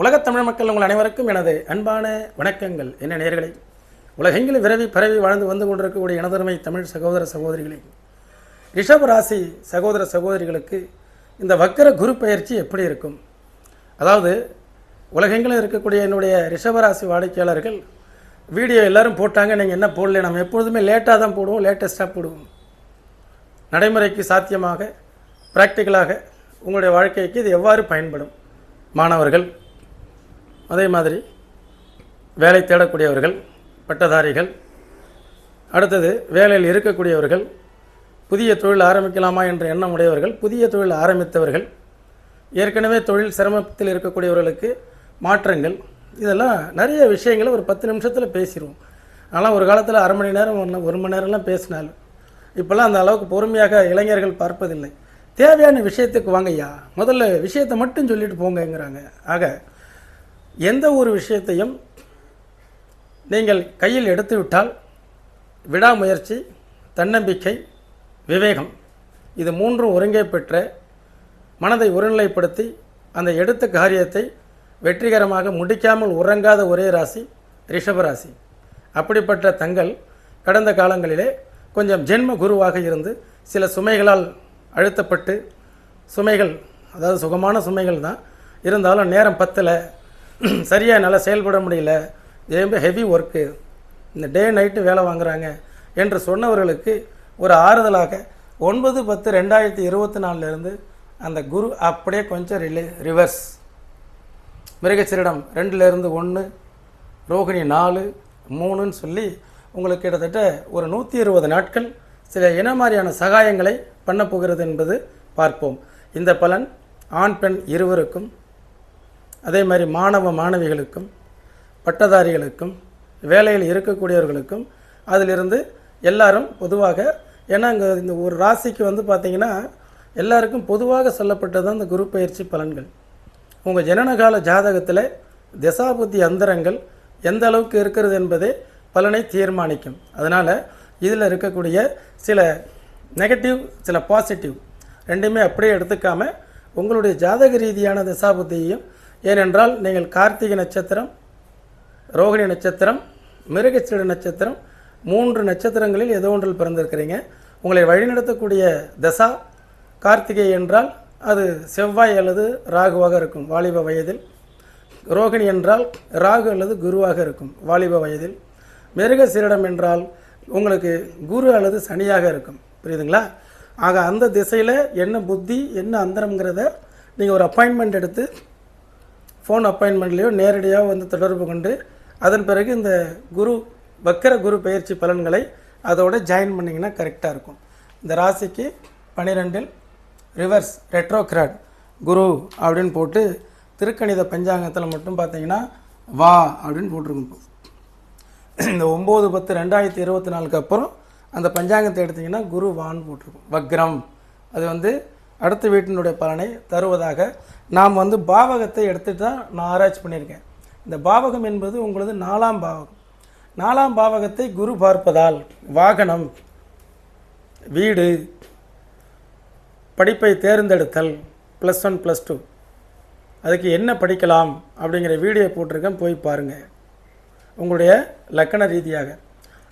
உலகத் தமிழ் மக்கள் உங்கள் அனைவருக்கும் எனது அன்பான வணக்கங்கள். என்ன நேர்களே உலகெங்கிலும் விரவி பரவி வாழ்ந்து வந்து கொண்டிருக்கக்கூடிய எனதருமை தமிழ் சகோதர சகோதரிகளே ரிஷப ராசி சகோதர சகோதரிகளுக்கு இந்த வக்கர குரு பயிற்சி எப்படி இருக்கும்? அதாவது உலகெங்கிலும் இருக்கக்கூடிய என்னுடைய ரிஷபராசி வாடிக்கையாளர்கள் வீடியோ எல்லாரும் போட்டாங்க நீங்கள் என்ன போடல நம்ம எப்பொழுதுமே லேட்டாக தான் போடுவோம் லேட்டஸ்ட்டாக போடுவோம். நடைமுறைக்கு சாத்தியமாக ப்ராக்டிக்கலாக உங்களுடைய வாழ்க்கைக்கு இது எவ்வாறு பயன்படும்? மாணவர்கள் அதே மாதிரி வேலை தேடக்கூடியவர்கள் பட்டதாரிகள் அடுத்தது வேலையில் இருக்கக்கூடியவர்கள் புதிய தொழில் ஆரம்பிக்கலாமா என்ற எண்ணம் உடையவர்கள் புதிய தொழில் ஆரம்பித்தவர்கள் ஏற்கனவே தொழில் சிரமத்தில் இருக்கக்கூடியவர்களுக்கு மாற்றங்கள் இதெல்லாம் நிறைய விஷயங்களை ஒரு பத்து நிமிஷத்தில் பேசிடுவோம் ஆனால் ஒரு காலத்தில் அரை மணி நேரம் ஒன்று ஒரு மணி நேரம்லாம் பேசினாலும் இப்போல்லாம் அந்த அளவுக்கு பொறுமையாக இளைஞர்கள் பார்ப்பதில்லை. தேவையான விஷயத்துக்கு வாங்கய்யா. முதல்ல விஷயத்தை மட்டும் சொல்லிட்டு போங்கங்கிறாங்க. ஆக எந்த ஒரு விஷயத்தையும் நீங்கள் கையில் எடுத்துவிட்டால் விடாமுயற்சி தன்னம்பிக்கை விவேகம் இது மூன்றும் ஒருங்கே பெற்ற மனதை ஒருநிலைப்படுத்தி அந்த எடுத்த காரியத்தை வெற்றிகரமாக முடிக்காமல் உறங்காத ஒரே ராசி ரிஷபராசி. அப்படிப்பட்ட தங்கள் கடந்த காலங்களிலே கொஞ்சம் ஜென்ம குருவாக இருந்து சில சுமைகளால் அழுத்தப்பட்டு சுமைகள் அதாவது சுகமான சுமைகள் தான் இருந்தாலும் நேரம் பத்தலை சரியாக என்னால் செயல்பட முடியல. ரொம்ப ஹெவி ஒர்க்கு இந்த டே நைட்டு வேலை வாங்குறாங்க என்று சொன்னவர்களுக்கு ஒரு ஆறுதலாக ஒன்பது பத்து ரெண்டாயிரத்தி இருபத்தி நாலுலேருந்து அந்த குரு அப்படியே கொஞ்சம் ரிலே ரிவர்ஸ் மிருகச்சரிடம் ரெண்டுலேருந்து ஒன்று ரோகிணி நாலு மூணுன்னு சொல்லி உங்களுக்கு கிட்டத்தட்ட ஒரு நூற்றி இருபது நாட்கள் சில இன மாதிரியான சகாயங்களை பண்ண போகிறது என்பது பார்ப்போம். இந்த பலன் ஆண் பெண் இருவருக்கும் அதே மாதிரி மாணவ மாணவிகளுக்கும் பட்டதாரிகளுக்கும் வேலையில் இருக்கக்கூடியவர்களுக்கும் அதிலிருந்து எல்லாரும் பொதுவாக ஏன்னா இங்கே இந்த ஒரு ராசிக்கு வந்து பார்த்திங்கன்னா எல்லாருக்கும் பொதுவாக சொல்லப்பட்டது தான் இந்த குரு பயிற்சி பலன்கள். உங்கள் ஜனனகால ஜாதகத்தில் திசாபுத்தி அந்தரங்கள் எந்த அளவுக்கு இருக்கிறது என்பதே பலனை தீர்மானிக்கும். அதனால் இதில் இருக்கக்கூடிய சில நெகட்டிவ் சில பாசிட்டிவ் ரெண்டுமே அப்படியே எடுத்துக்காமல் உங்களுடைய ஜாதக ரீதியான திசாபுத்தியையும் ஏனென்றால் நீங்கள் கார்த்திகை நட்சத்திரம் ரோகிணி நட்சத்திரம் மிருகச்சீடு நட்சத்திரம் மூன்று நட்சத்திரங்களில் ஏதோ ஒன்றில் பிறந்திருக்கிறீங்க. உங்களை வழிநடத்தக்கூடிய தசா கார்த்திகை என்றால் அது செவ்வாய் அல்லது ராகுவாக இருக்கும் வாலிப வயதில். ரோகிணி என்றால் ராகு அல்லது குருவாக இருக்கும் வாலிப வயதில். மிருக சீரிடம் என்றால் உங்களுக்கு குரு அல்லது சனியாக இருக்கும் புரியுதுங்களா? ஆக அந்த திசையில் என்ன புத்தி என்ன அந்தரங்கிறத நீங்கள் ஒரு அப்பாயின்மெண்ட் எடுத்து ஃபோன் அப்பாயின்மெண்ட்லேயோ நேரடியாக வந்து தொடர்பு கொண்டு அதன் பிறகு இந்த குரு வக்கர குரு பயிற்சி பலன்களை அதோட ஜாயின் பண்ணிங்கன்னா கரெக்டாக இருக்கும். இந்த ராசிக்கு பன்னிரெண்டில் ரிவர்ஸ் ரெட்ரோக்ராட் குரு அப்படின்னு போட்டு திருக்கணித பஞ்சாங்கத்தில் மட்டும் பார்த்தீங்கன்னா வா அப்படின்னு போட்டிருக்கும். இந்த ஒம்பது பத்து ரெண்டாயிரத்தி இருபத்தி நாலுக்கு அப்புறம் அந்த பஞ்சாங்கத்தை எடுத்திங்கன்னா குரு வான்னு போட்டிருக்கும். வக்ரம். அது வந்து அடுத்த வீட்டினுடைய பலனை தருவதாக நாம் வந்து பாவகத்தை எடுத்துட்டு தான் நான் ஆராய்ச்சி பண்ணியிருக்கேன். இந்த பாவகம் என்பது உங்களது நாலாம் பாவகம். நாலாம் பாவகத்தை குரு பார்ப்பதால் வாகனம் வீடு படிப்பை தேர்ந்தெடுத்தல் ப்ளஸ் ஒன் ப்ளஸ் டூ அதுக்கு என்ன படிக்கலாம் அப்படிங்கிற வீடியோ போட்டிருக்கேன் போய் பாருங்கள் உங்களுடைய லக்கண ரீதியாக.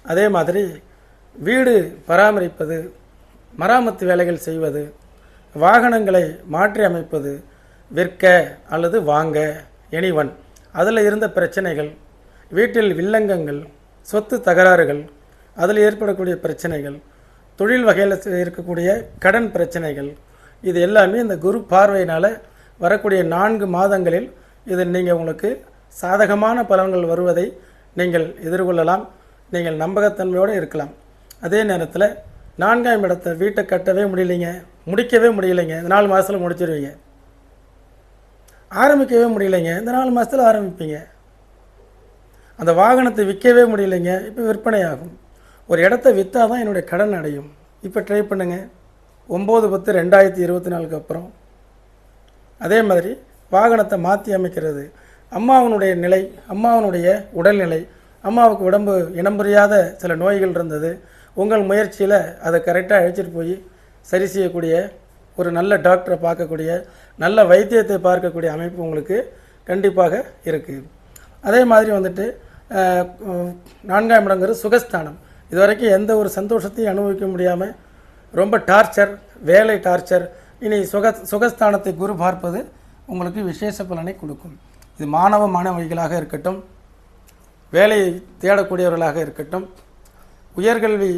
அதே மாதிரி வீடு பராமரிப்பது மராமத்து வேலைகள் செய்வது வாகனங்களை மாற்றி அமைப்பது விற்க அல்லது வாங்க எனிவன். அதில் இருந்த பிரச்சனைகள் வீட்டில் வில்லங்கங்கள் சொத்து தகராறுகள் அதில் ஏற்படக்கூடிய பிரச்சனைகள் தொழில் வகையில் இருக்கக்கூடிய கடன் பிரச்சனைகள் இது எல்லாமே இந்த குரு பார்வையினால் வரக்கூடிய நான்கு மாதங்களில் இது நீங்கள் உங்களுக்கு சாதகமான பலன்கள் வருவதை நீங்கள் எதிர்கொள்ளலாம். நீங்கள் நம்பகத்தன்மையோடு இருக்கலாம். அதே நேரத்தில் நான்காம் இடத்தை வீட்டை கட்டவே முடியலைங்க. முடிக்கவே முடியலைங்க. இந்த நாலு மாதத்தில் முடிச்சிருவீங்க. ஆரம்பிக்கவே முடியலைங்க. இந்த நாலு மாதத்தில் ஆரம்பிப்பீங்க. அந்த வாகனத்தை விற்கவே முடியலைங்க. இப்போ விற்பனை ஆகும். ஒரு இடத்த விற்றா தான் என்னுடைய கடன் அடையும். இப்போ ட்ரை பண்ணுங்கள் ஒம்பது பத்து ரெண்டாயிரத்தி இருபத்தி நாலுக்கு அப்புறம். அதே மாதிரி வாகனத்தை மாற்றி அமைக்கிறது. அம்மாவனுடைய நிலை அம்மாவனுடைய உடல்நிலை அம்மாவுக்கு உடம்பு இனம் புரியாத சில நோய்கள் இருந்தது. உங்கள் முயற்சியில் அதை கரெக்டாக அழைச்சிட்டு போய் சரி செய்யக்கூடிய ஒரு நல்ல டாக்டரை பார்க்கக்கூடிய நல்ல வைத்தியத்தை பார்க்கக்கூடிய அமைப்பு உங்களுக்கு கண்டிப்பாக இருக்குது அதே மாதிரி வந்துட்டு நான்காம் இடங்கிறது சுகஸ்தானம். இது வரைக்கும் எந்த ஒரு சந்தோஷத்தையும் அனுபவிக்க முடியாமல் ரொம்ப டார்ச்சர் வேலை டார்ச்சர் இனி சுக சுகஸ்தானத்தை குரு பார்ப்பது உங்களுக்கு விசேஷ பலனை கொடுக்கும். இது மாணவ மாணவிகளாக இருக்கட்டும் வேலையை தேடக்கூடியவர்களாக இருக்கட்டும் உயர்கல்வி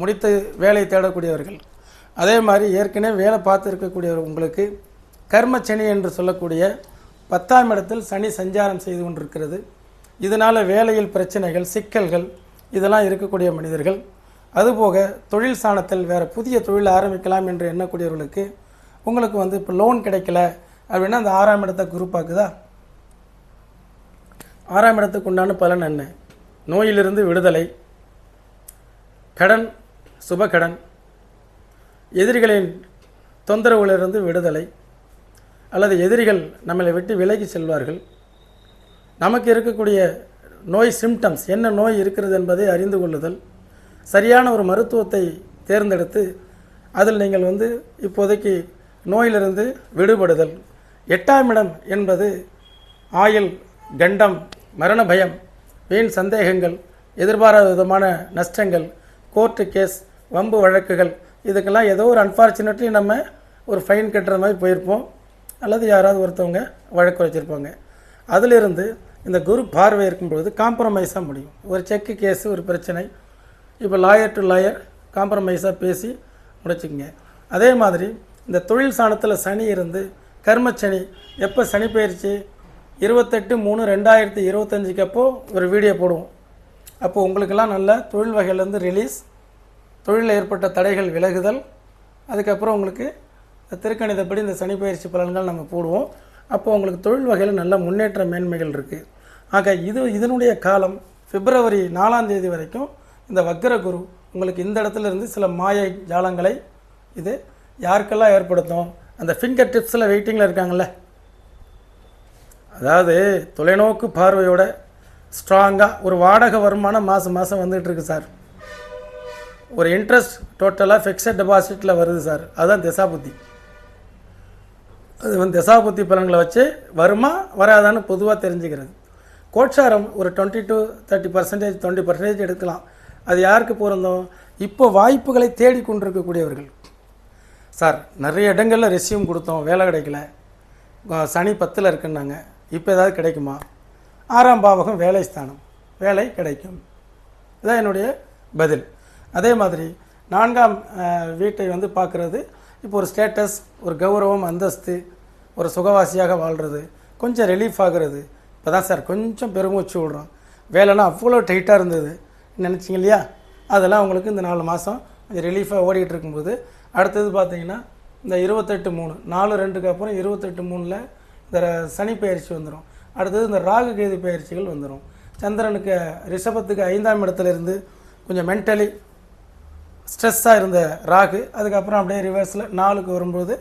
முடித்து வேலை தேடக்கூடியவர்கள் அதே மாதிரி ஏற்கனவே வேலை பார்த்து இருக்கக்கூடியவர் உங்களுக்கு கர்மச்சனி என்று சொல்லக்கூடிய பத்தாம் இடத்தில் சனி சஞ்சாரம் செய்து கொண்டிருக்கிறது. இதனால் வேலையில் பிரச்சனைகள் சிக்கல்கள் இதெல்லாம் இருக்கக்கூடிய மனிதர்கள். அதுபோக தொழில் சாணத்தில் வேறு புதிய தொழில் ஆரம்பிக்கலாம் என்று எண்ணக்கூடியவர்களுக்கு உங்களுக்கு வந்து இப்போ லோன் கிடைக்கல அப்படின்னா அந்த ஆறாம் இடத்தை குரூப்பாக்குதா ஆறாம் இடத்துக்கு உண்டான பலன் என்ன? நோயிலிருந்து விடுதலை கடன் சுபகடன் எதிரிகளின் தொந்தரவுகளிலிருந்து விடுதலை அல்லது எதிரிகள் நம்மளை விட்டு விலகி செல்வார்கள். நமக்கு இருக்கக்கூடிய நோய் சிம்டம்ஸ் என்ன நோய் இருக்கிறது என்பதை அறிந்து கொள்ளுதல் சரியான ஒரு மருத்துவத்தை தேர்ந்தெடுத்து அதில் நீங்கள் வந்து இப்போதைக்கு நோயிலிருந்து விடுபடுதல். எட்டாம் இடம் என்பது ஆயுள் கண்டம் மரண பயம் வீண் சந்தேகங்கள் எதிர்பாராத விதமான நஷ்டங்கள் கோர்ட்டு கேஸ் வம்பு வழக்குகள் இதுக்கெல்லாம் ஏதோ ஒரு அன்ஃபார்ச்சுனேட்லி நம்ம ஒரு ஃபைன் கட்டுற மாதிரி போயிருப்போம். அல்லது யாராவது ஒருத்தவங்க வழக்கு வச்சுருப்பாங்க. அதிலிருந்து இந்த குரு பார்வை இருக்கும்பொழுது காம்ப்ரமைஸாக முடியும். ஒரு செக்கு கேஸு ஒரு பிரச்சனை. இப்போ லாயர் டு லாயர் காம்ப்ரமைஸாக பேசி முடிச்சுக்கங்க. அதே மாதிரி இந்த தொழில் சாணத்தில் சனி இருந்து கர்மச்சனி எப்போ சனி பயிற்சி இருபத்தெட்டு மூணு ரெண்டாயிரத்தி இருபத்தஞ்சுக்கு அப்போது ஒரு வீடியோ போடுவோம். அப்போது உங்களுக்கெல்லாம் நல்ல தொழில் வகையிலேருந்து ரிலீஸ் தொழிலில் ஏற்பட்ட தடைகள் விலகுதல் அதுக்கப்புறம் உங்களுக்கு திருக்கணிதப்படி இந்த சனி பயிற்சி பலன்கள் நம்ம போடுவோம். அப்போ உங்களுக்கு தொழில் வகையில் நல்ல முன்னேற்ற மேன்மைகள் இருக்குது ஆக இது இதனுடைய காலம் பிப்ரவரி நாலாம் தேதி வரைக்கும் இந்த வக்ர குரு உங்களுக்கு இந்த இடத்துல இருந்து சில மாய ஜாலங்களை இது யாருக்கெல்லாம் ஏற்படுத்தும்? அந்த ஃபிங்கர் டிப்ஸில் வெயிட்டிங்கில் இருக்காங்கல்ல. அதாவது தொலைநோக்கு பார்வையோட ஸ்ட்ராங்காக ஒரு வாடகை வருமானம் மாதம் மாதம் வந்துகிட்ருக்கு சார். ஒரு இன்ட்ரெஸ்ட் டோட்டலாக ஃபிக்ஸட் டெபாசிட்டில் வருது சார் அதுதான் திசாபுத்தி. அது வந்து திசாபுத்தி பலன்களை வச்சு வருமா வராதான்னு பொதுவாக தெரிஞ்சுக்கிறது. கோட்சாரம் ஒரு twenty to thirty percentage twenty percentage எடுக்கலாம். அது யாருக்கு பொருந்தோம்? இப்போ வாய்ப்புகளை தேடி கொண்டிருக்கக்கூடியவர்கள். சார் நிறைய இடங்களில் ரெஸ்யூம் கொடுத்தோம் வேலை கிடைக்கல. சனி பத்தில் இருக்குன்னாங்க. இப்போ ஏதாவது கிடைக்குமா? ஆறாம் பாவகம் வேலை ஸ்தானம். வேலை கிடைக்கும். இதான் என்னுடைய பதில். அதே மாதிரி நான்காம் வீட்டை வந்து பார்க்குறது. இப்போ ஒரு ஸ்டேட்டஸ் ஒரு கௌரவம் அந்தஸ்து ஒரு சுகவாசியாக வாழ்கிறது கொஞ்சம் ரிலீஃப் ஆகுறது. இப்போ தான் சார் கொஞ்சம் பெருமூச்சு விடுறோம் வேலைனா அவ்வளோ டைட்டாக இருந்தது. நினச்சிங்க இல்லையா? அதெல்லாம் உங்களுக்கு இந்த நாலு மாதம் கொஞ்சம் ரிலீஃபாக ஓடிட்டு இருக்கும்போது அடுத்தது பார்த்தீங்கன்னா இந்த இருபத்தெட்டு மூணு நாலு ரெண்டுக்கு அப்புறம் இருபத்தெட்டு மூணில் இந்த சனி பயிற்சி வந்துடும் அடுத்தது இந்த ராகு கேது பயிற்சிகள் வந்துடும் சந்திரனுக்கு ரிஷபத்துக்கு ஐந்தாம் இடத்துல இருந்து கொஞ்சம் மென்டலி ஸ்ட்ரெஸ்ஸாக இருந்த ராகு அதுக்கப்புறம் அப்படியே ரிவர்ஸில் நாலுக்கு வரும்போது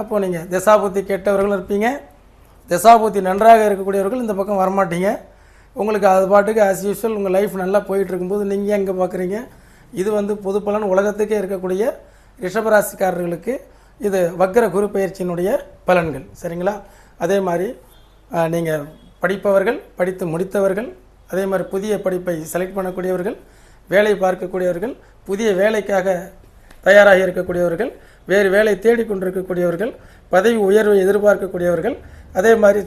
அப்போது நீங்கள் திசாபுத்தி கெட்டவர்களும் இருப்பீங்க. திசாபுத்தி நன்றாக இருக்கக்கூடியவர்கள் இந்த பக்கம் வரமாட்டீங்க. உங்களுக்கு அது பாட்டுக்கு ஆஸ் யூஸ்வல் உங்கள் லைஃப் நல்லா போயிட்டு இருக்கும்போது நீங்கள் எங்கே பார்க்குறீங்க இது வந்து பொது பலன் உலகத்துக்கே இருக்கக்கூடிய ரிஷபராசிக்காரர்களுக்கு இது வக்ர குரு பயிற்சியினுடைய பலன்கள். சரிங்களா? அதே மாதிரி நீங்கள் படிப்பவர்கள் படித்து முடித்தவர்கள் அதே மாதிரி புதிய படிப்பை செலக்ட் பண்ணக்கூடியவர்கள் வேலை பார்க்கக்கூடியவர்கள் புதிய வேலைக்காக தயாராகி இருக்கக்கூடியவர்கள் வேறு வேலை தேடிக்கொண்டிருக்கக்கூடியவர்கள் பதவி உயர்வை எதிர்பார்க்கக்கூடியவர்கள் அதே மாதிரி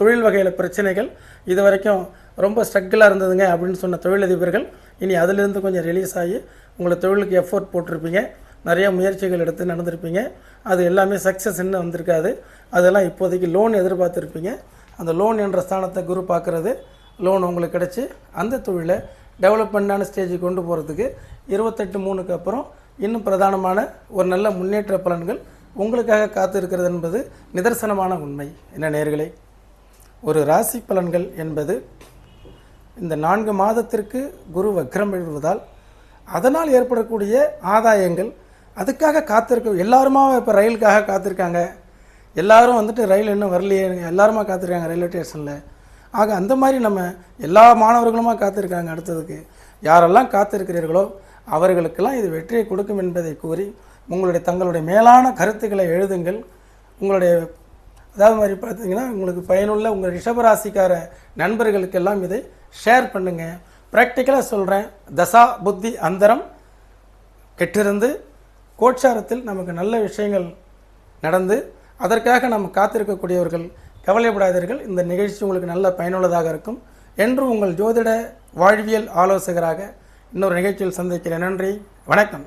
தொழில் வகையில் பிரச்சனைகள் இது வரைக்கும் ரொம்ப ஸ்ட்ரகிளாக இருந்ததுங்க அப்படின்னு சொன்ன தொழிலதிபர்கள் இனி அதிலிருந்து கொஞ்சம் ரிலீஸ் ஆகி உங்களை தொழிலுக்கு எஃபோர்ட் போட்டிருப்பீங்க நிறைய முயற்சிகள் எடுத்து நடந்திருப்பீங்க அது எல்லாமே சக்ஸஸ் இன்னும் வந்திருக்காது. அதெல்லாம் இப்போதைக்கு லோன் எதிர்பார்த்துருப்பீங்க. அந்த லோன் என்ற ஸ்தானத்தை குரு பார்க்குறது லோன் உங்களுக்கு கிடச்சி அந்த தொழிலை டெவலப்மெண்டான ஸ்டேஜுக்கு கொண்டு போகிறதுக்கு இருபத்தெட்டு மூணுக்கு அப்புறம் இன்னும் பிரதானமான ஒரு நல்ல முன்னேற்ற பலன்கள் உங்களுக்காக காத்து இருக்கிறது என்பது நிதர்சனமான உண்மை. என்ன நேர்களே? ஒரு ராசி பலன்கள் என்பது இந்த நான்கு மாதத்திற்கு குரு வக்ரம் எழுவதால் அதனால் ஏற்படக்கூடிய ஆதாயங்கள் அதுக்காக காத்திருக்க எல்லாருமா இப்போ ரயிலுக்காக காத்திருக்காங்க? எல்லாரும் வந்துட்டு ரயில் இன்னும் வரலையே எல்லாருமா காத்திருக்காங்க ரயில்வே ஸ்டேஷனில்? ஆக அந்த மாதிரி நம்ம எல்லா மாணவர்களுமா காத்திருக்காங்க அடுத்ததுக்கு. யாரெல்லாம் காத்திருக்கிறீர்களோ அவர்களுக்கெல்லாம் இது வெற்றியை கொடுக்கும் என்பதை கூறி உங்களுடைய தங்களுடைய மேலான கருத்துக்களை எழுதுங்கள். உங்களுடைய அதாவது மாதிரி பார்த்தீங்கன்னா உங்களுக்கு பயனுள்ள உங்கள் ரிஷபராசிக்கார நண்பர்களுக்கெல்லாம் இதை ஷேர் பண்ணுங்கள் ப்ராக்டிக்கலாக சொல்கிறேன் தசா புத்தி அந்தரம் கெட்டிருந்து கோட்சாரத்தில் நமக்கு நல்ல விஷயங்கள் நடந்து அதற்காக நம்ம காத்திருக்கக்கூடியவர்கள் கவலைப்படாதீர்கள். இந்த நிகழ்ச்சி உங்களுக்கு நல்ல பயனுள்ளதாக இருக்கும். என்று உங்கள் ஜோதிட வாழ்வியல் ஆலோசகராக இன்னொரு நிகழ்ச்சியில் சந்திக்கிறேன். நன்றி. வணக்கம்.